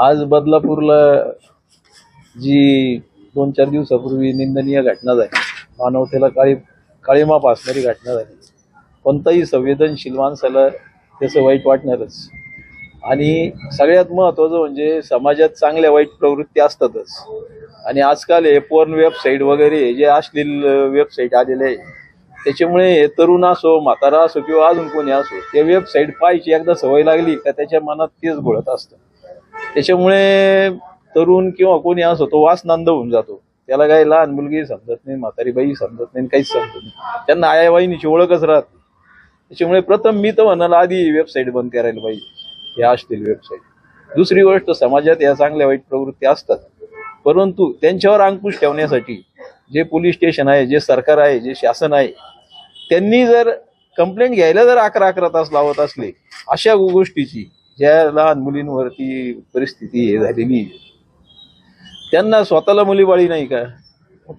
आज बदलापूरला जी दोन चार दिवसापूर्वी निंदनीय घटना झाली मानवतेला काळी काळीमाप असणारी घटना झाली. कोणताही संवेदनशील माणसाला त्याचं वाईट वाटणारच. आणि सगळ्यात महत्त्वाचं म्हणजे समाजात चांगल्या वाईट प्रवृत्ती असतातच. आणि आजकाल हे पोर्न वेबसाईट वगैरे जे अश्लील वेबसाईट आलेले आहे त्याच्यामुळे हे तरुण असो म्हातारा असो किंवा अजून कोणी असो ते वेबसाईट पाहायची एकदा सवय लागली का त्याच्या मनात तेच घोळत असतं. त्याच्यामुळे तरुण किंवा कोणी असो तो वासनांद होऊन जातो. त्याला काही लहान मुलगी समजत नाही म्हातारी बाई समजत नाही काहीच समजत नाही. त्यांना आया ओळखच राहत त्याच्यामुळे प्रथम मी तर म्हणाल आधी वेबसाईट बंद करायला पाहिजे. ह्या असतील वेबसाईट दुसरी गोष्ट समाजात या चांगल्या वाईट प्रवृत्ती असतात. परंतु त्यांच्यावर अंकुश ठेवण्यासाठी जे पोलीस स्टेशन आहे जे सरकार आहे जे शासन आहे त्यांनी जर कंप्लेंट घ्यायला जर अकरा अकरा तास लावत असले अशा गोष्टीची ज्या लहान मुलींवरती परिस्थिती हे झालेली त्यांना स्वतःला मुलीबाळी नाही का?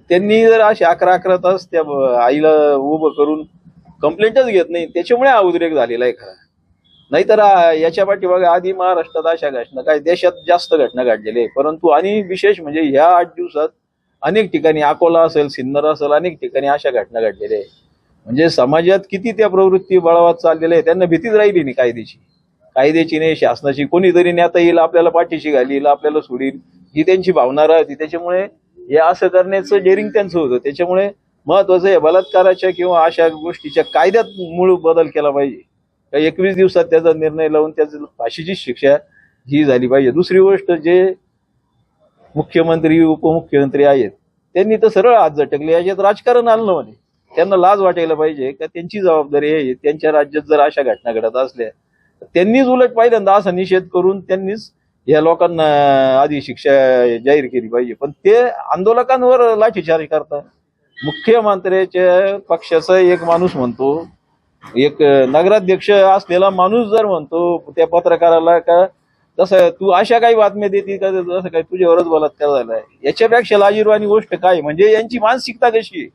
त्यांनी जर असे अकरा अकरा तास त्या आईला उभं करून कंप्लेंटच घेत नाही त्याच्यामुळे हा उद्रेक झालेला आहे खरा. नाहीतर याच्या पाठीमागे आधी महाराष्ट्रात अशा घटना काय देशात जास्त घटना घडलेल्या आहे. परंतु आणि विशेष म्हणजे ह्या आठ दिवसात अनेक ठिकाणी अकोला असेल सिन्नर असेल अनेक ठिकाणी अशा घटना घडलेल्या आहे म्हणजे समाजात किती त्या प्रवृत्ती बळावत चाललेल्या आहे त्यांना भीतीच राहिली नाही कायदेशी कायद्याची नाही शासनाची कोणीतरी नेता येईल आपल्याला पाठीशी घालील आपल्याला सोडील ही त्यांची भावना राहते. त्याच्यामुळे हे असं करण्याचं डेअरिंग त्यांचं होतं. त्याच्यामुळे महत्वाचं आहे बलात्काराच्या किंवा अशा गोष्टीच्या कायद्यात मूळ बदल केला पाहिजे. का एकवीस दिवसात त्याचा निर्णय लावून त्याची फाशीची शिक्षा ही झाली पाहिजे. दुसरी गोष्ट जे मुख्यमंत्री उपमुख्यमंत्री आहेत त्यांनी तर सरळ हात झटकले. याच्यात राजकारण आणलं म्हणे. त्यांना लाज वाटायला पाहिजे. का त्यांची जबाबदारी आहे? त्यांच्या राज्यात जर अशा घटना घडत असल्या त्यांनीच उलट पहिल्यांदा असा निषेध करून त्यांनीच या लोकांना आधी शिक्षा जाहीर केली पाहिजे. पण ते आंदोलकांवर लाठीचार्ज करतात. मुख्यमंत्र्याच्या पक्षाचा एक माणूस म्हणतो एक नगराध्यक्ष असलेला माणूस जर म्हणतो त्या पत्रकाराला का तसं तू अशा काही बातम्या देते का जसं काय तुझ्यावरच बलात्कार झालाय? याच्यापेक्षा लाजीरवाणी गोष्ट काय? म्हणजे यांची मानसिकता कशी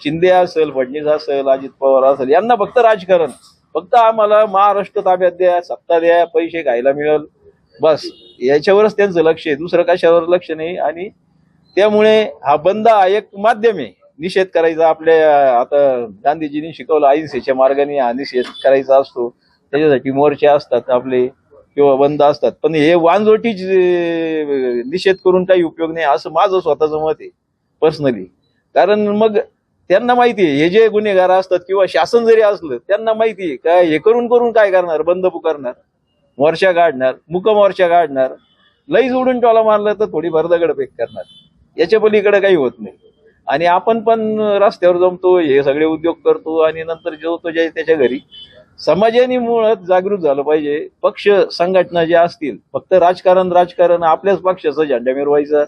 शिंदे असेल फडणीस असेल अजित पवार असेल यांना फक्त राजकारण. फक्त आम्हाला महाराष्ट्र ताब्यात द्या सत्ता द्या पैसे खायला मिळेल. बस. याच्यावरच त्यांचं लक्ष आहे. दुसरं कशावर लक्ष नाही. आणि त्यामुळे हा बंद हा एक माध्यम आहे. निषेध करायचा आपल्या आता गांधीजींनी शिकवलं अहिंसेच्या मार्गाने हा निषेध करायचा असतो. त्याच्यासाठी मोर्चे असतात आपले किंवा बंद असतात. पण हे वानजोटी निषेध करून काही उपयोग नाही असं माझं स्वतःचं मत आहे पर्सनली कारण मग त्यांना माहिती आहे हे जे गुन्हेगार असतात किंवा शासन जरी असलं त्यांना माहिती आहे का हे करून करून काय करणार? बंद पुकारणार मोर्चा काढणार मुकम मोर्चा काढणार लई जोडून टोला मारलं तर थोडी भरदगड पेक करणार. याच्या पलीकडे काही होत नाही. आणि आपण पण रस्त्यावर जमतो हे सगळे उद्योग करतो आणि नंतर जेवतो जे त्याच्या घरी. समाजाने मुळात जागृत झालं पाहिजे. पक्ष संघटना ज्या असतील फक्त राजकारण राजकारण आपल्याच पक्षाचा झेंडा मिरवायचा.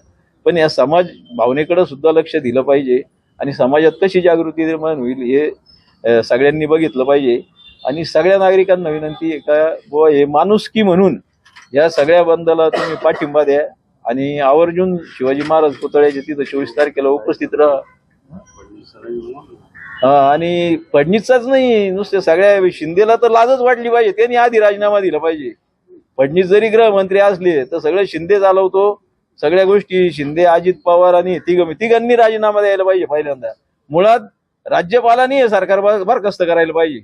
पण या समाज भावनेकडे सुद्धा लक्ष दिलं पाहिजे. आणि समाजात कशी जागृती निर्माण होईल हे सगळ्यांनी बघितलं पाहिजे. आणि सगळ्या नागरिकांना विनंती आहे का बुवा हे माणुसकी म्हणून या सगळ्या बंदला तुम्ही पाठिंबा द्या. आणि आवर्जून शिवाजी महाराज पुतळ्याच्या तिथं चोवीस तारखेला उपस्थित राहा. हा, आणि फडणीसचाच नाही नुसते सगळ्या शिंदेला तर लाजच वाटली पाहिजे. त्यांनी आधी राजीनामा दिला पाहिजे. फडणीस जरी गृहमंत्री असले तर सगळं शिंदे चालवतो. सगळ्या गोष्टी शिंदे अजित पवार आणि तिघ तिघांनी राजीनामा द्यायला पाहिजे पहिल्यांदा. मुळात राज्यपालांनी हे सरकार बरखास्त करायला पाहिजे.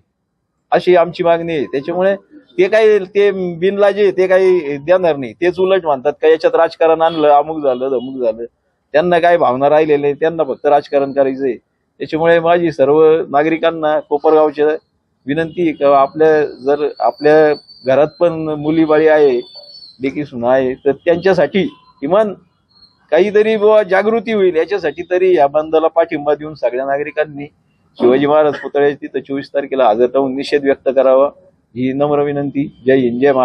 अशी आमची मागणी आहे. त्याच्यामुळे ते काही ते बिनलाजे ते काही देणार नाही. तेच उलट म्हणतात का याच्यात राजकारण आणलं अमुक झालं धमुक झालं. त्यांना काही भावना राहिलेली नाही त्यांना फक्त राजकारण करायचंय. त्याच्यामुळे माझी सर्व नागरिकांना कोपरगावच्या विनंती किंवा आपल्या जर आपल्या घरात पण मुलीबाळी आहे देखी सुना आहे तर त्यांच्यासाठी किमान काहीतरी बुवा जागृती होईल याच्यासाठी तरी या बंदला पाठिंबा देऊन सगळ्या नागरिकांनी शिवाजी महाराज पुतळ्याची तिथं चोवीस तारखेला हजर राहून निषेध व्यक्त करावा. ही नम्र विनंती. जय हिंद जय